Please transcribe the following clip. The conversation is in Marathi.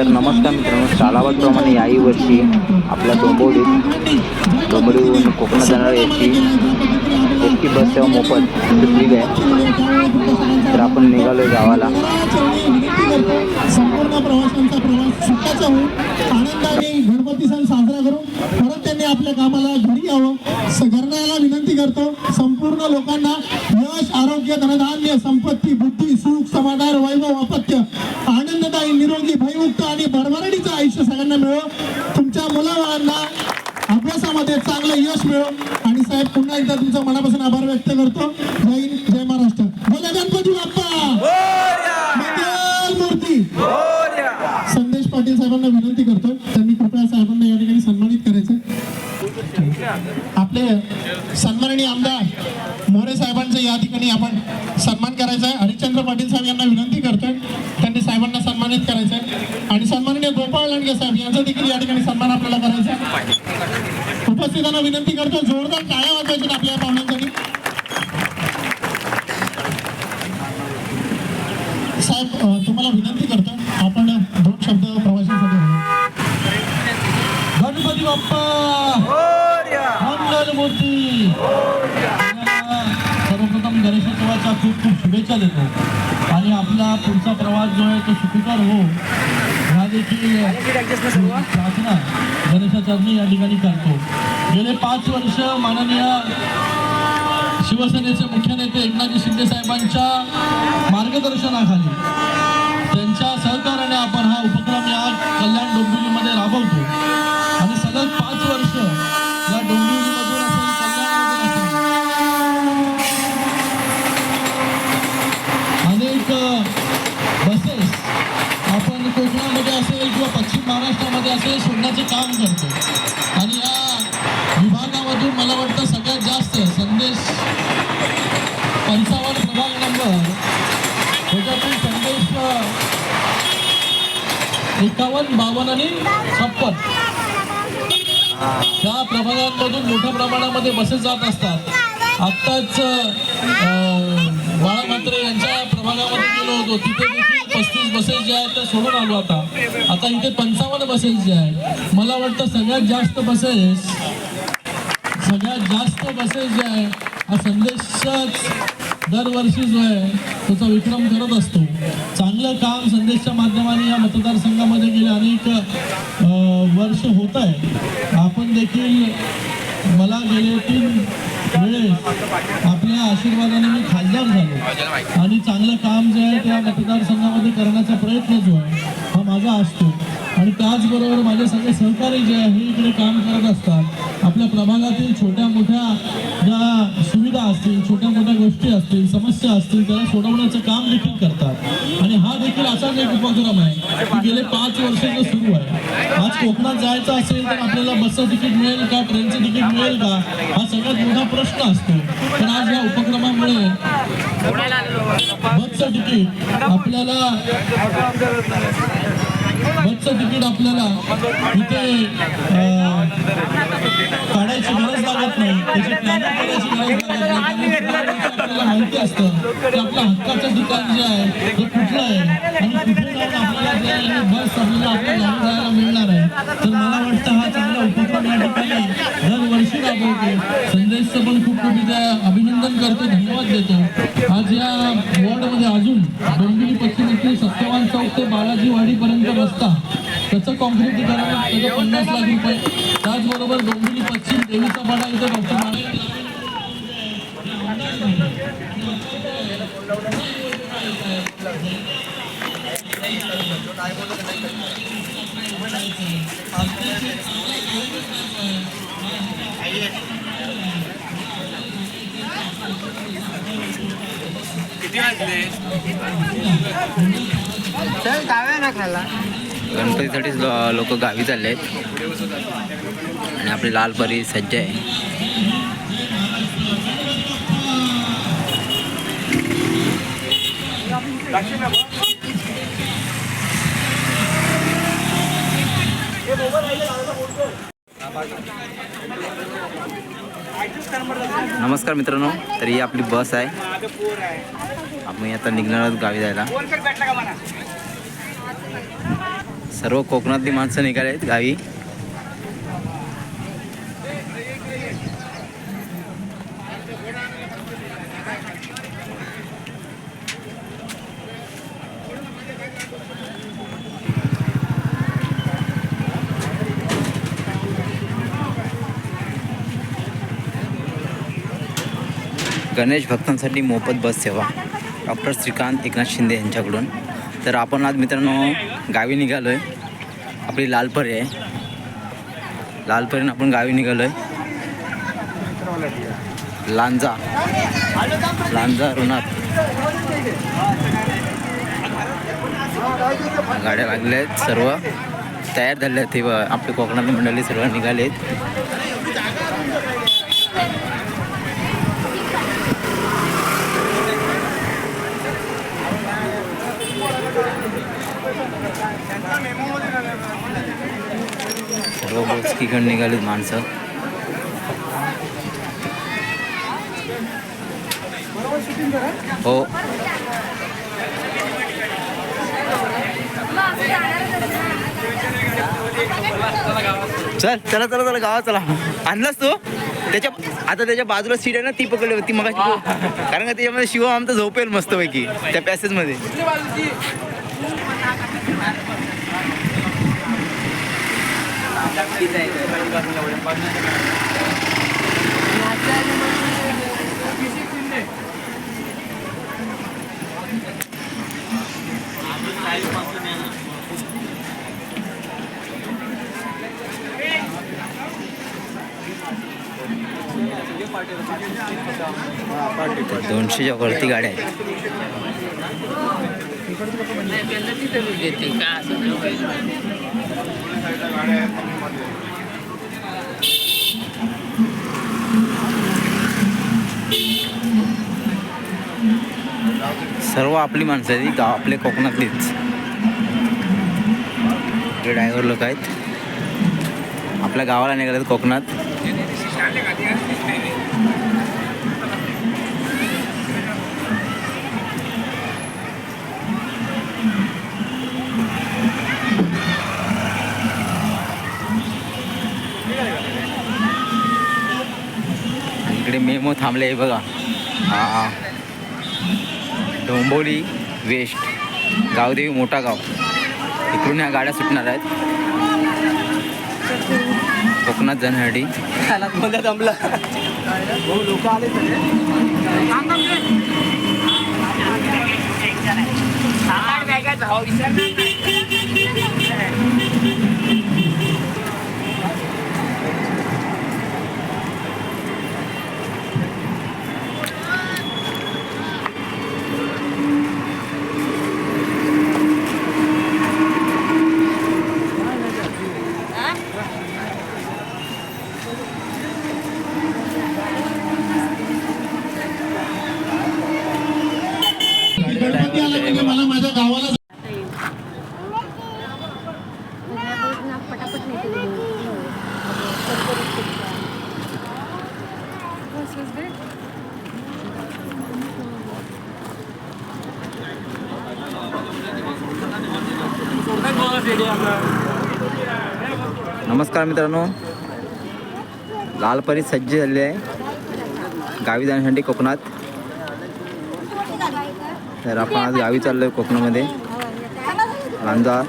तर नमस्कार मित्रांनो सालाबादप्रमाणे याही वर्षी आपल्या डोंबवलीत डोंबवलीहून कोकणात जाणार याची टी एस टी बस सेवा मोफत फ्री आहे. तर आपण निघालो गावाला. संपूर्ण प्रवाशांचा प्रवास सुखाचा होईल आनंदाने गणपती सण साजरा करून परत त्यांनी आपल्या कामाला घरी यावं. स- घरण्याला विनंती करतो संपूर्ण लोकांना यश आरोग्य धनधान्य संपत्ती बुद्धी सुख समाधान वैभव अपत्य आणि भरभराटीचं आयुष्य सगळ्यांना मिळो. तुमच्या मुलाबाळांना अभ्यासामध्ये चांगलं यश मिळो. आणि साहेब पुन्हा एकदा तुमचं मनापासून आभार व्यक्त करतो. जय हिंद जय महाराष्ट्र. बोला गणपती बाप्पा! मंगल मूर्ती! संदेश पाटील साहेबांना विनंती करतो. त्यांनी कृपया साहेबांना या ठिकाणी सन्मानित करायचं. आपले सन्माननीय आमदार मोरे साहेबांचा या ठिकाणी आपण सन्मान करायचा आहे. हरिश्चंद्र पाटील साहेब यांना विनंती करतोय. त्यांनी साहेबांना सन्मानित करायचं आहे. आणि सन्माननीय गोपाळ लांडगे साहेब यांचा देखील या ठिकाणी सन्मान आपल्याला करायचा आहे. उपस्थितांना विनंती करतो जोरदार टाळ्या वाजवायच्या आपल्या पाहुण्यांसाठी. साहेब तुम्हाला विनंती करतो आपण दोन शब्द प्रवाशांसाठी. गणपती बाप्पा! मंगल मूर्ती! आपल्याला सर्वप्रथम गणेशोत्सवाच्या खूप खूप शुभेच्छा देतो. आणि आपला पुढचा प्रवास जो आहे तो सुखकर हो ह्या देखील प्रार्थना गणेशाचरणी या ठिकाणी करतो. गेले पाच वर्ष माननीय शिवसेनेचे मुख्य नेते एकनाथजी शिंदे साहेबांच्या मार्गदर्शनाखाली त्यांच्या सहकार्याने आपण हा उपक्रम या कल्याण डोंबिवलीमध्ये राबवतो. आणि सलग पाच वर्ष या डोंबिवलीमधून असेल कल्याणमधून असेल अनेक बसेस आपण कोकणामध्ये असेल किंवा पश्चिम असे असेल काम करतो. आणि या विभागामधून मला वाटतं सगळ्यात जास्त संदेश पंचावन्न प्रभाग नंबर त्याच्यातून संदेश एकावन्न बावन्न आणि छप्पन. त्या प्रभागांमधून मोठ्या प्रमाणामध्ये बसेस जात असतात. आत्ताच अं, बाळा म्हात्रे यांच्या प्रभागामध्ये गेलो होतो तिथे देखील पस्तीस बसेस ज्या आहेत त्या सोडून आलो आता. आता इथे पंचावन्न बसेस ज्या आहेत मला वाटतं सगळ्यात जास्त बसेस सगळ्यात जास्त बसेस जे आहे हा संदेशच दरवर्षी जो आहे त्याचा विक्रम करत असतो. चांगलं काम संदेशच्या माध्यमाने या मतदारसंघामध्ये गेले अनेक वर्ष होत आहे. आपण देखील मला गेले तीन आपल्या आशीर्वादाने मी खासदार झालो. आणि चांगलं काम जे आहे त्या मतदारसंघामध्ये करण्याचा प्रयत्न जो आहे हा माझा असतो. आणि त्याचबरोबर माझे सगळे सहकारी जे आहे हे इकडे काम करत असतात. आपल्या प्रभागातील छोट्या मोठ्या ज्या दुविधा असतील छोट्या मोठ्या गोष्टी असतील समस्या असतील त्याला सोडवण्याचं काम देखील करतात. आणि हा देखील असाच एक उपक्रम आहे की गेले पाच वर्ष सुरू आहे. आज कोकणात जायचं असेल तर आपल्याला बसचं तिकीट मिळेल का ट्रेनचं तिकीट मिळेल का? हा सगळ्यात मोठा प्रश्न असतो. पण आज या उपक्रमामुळे बसचं तिकीट आपल्याला बसचं तिकीट आपल्याला इथे काढायची गरज लागत नाही. त्याची प्लॅनिंग करायची गरज लागत नाही. माहिती असतं की आपल्या हक्काचं ठिकाण जे आहे ते कुठलं आहे? आणि कुठे जाऊन आपल्याला बस आपल्याला आपल्या जायला मिळणार आहे? तर मला वाटतं हा चांगला उपक्रम या ठिकाणी दरवर्षी राबवतो. संदेशचं पण खूप खूप इथे अभिनंदन करतो. धन्यवाद देतो. आज या वॉर्डमध्ये अजून डोंबिवली पश्चिम रस्ता. त्याचं कॉन्क्रिटीकरण त्याचं पन्नास लाख रुपये. त्याचबरोबर डोंबिवली पश्चिम देवीचा पाडा इथे डॉक्टर गणपतीसाठीच लोक गावी चालले आहेत. आणि आपली लाल परी सज्ज आहे. नमस्कार मित्रांनो तर ही आपली बस आहे. आम्ही आता निघणार आहोत गावी जायला. सर्व कोकणातली माणसं निघाले आहेत गावी. गणेश भक्तांसाठी मोफत बस सेवा. डॉक्टर श्रीकांत एकनाथ शिंदे यांच्याकडून. तर आपण आज मित्रांनो गावी निघालो आहे आपली लालपरी आहे. लालपरीनं आपण गावी निघालो आहे लांजा. लांजा रुणात गाड्या लागल्या आहेत सर्व. तयार झाले आहेत ते आपले आपली कोकणातली मंडळी सर्व निघाले आहेत सर्व बोचकीकडे निघालीत माणसं. हो. चल चला चला चला गावात चला. आणलास तू? त्याच्या आता त्याच्या बाजूला सीट आहे ना ती पकडली होती मग कारण का त्याच्यामध्ये शिव आमचा झोपेल मस्तपैकी त्या पॅसेजमध्ये दोनशेच्या वरती गाड्या आहेत. सर्व आपली माणसं आहेत ही गाव आपले कोकणातलीच. ते ड्रायव्हर लोक आहेत आपल्या गावाला निघाले कोकणात. मेमो थांबले आहे बघा. हा डोंबोली वेस्ट. गावदेवी मोठा गाव. इकडून ह्या गाड्या सुटणार आहेत. कोकणात जाण्यासाठी. मला माझ्या गावाला पटापट नाही नमस्कार मित्रांनो. लालपरी सज्ज झालेली आहे. गावी जाण्यासाठी कोकणात. तर आपण आज गावी चाललो आहे कोकणामध्ये लांजा.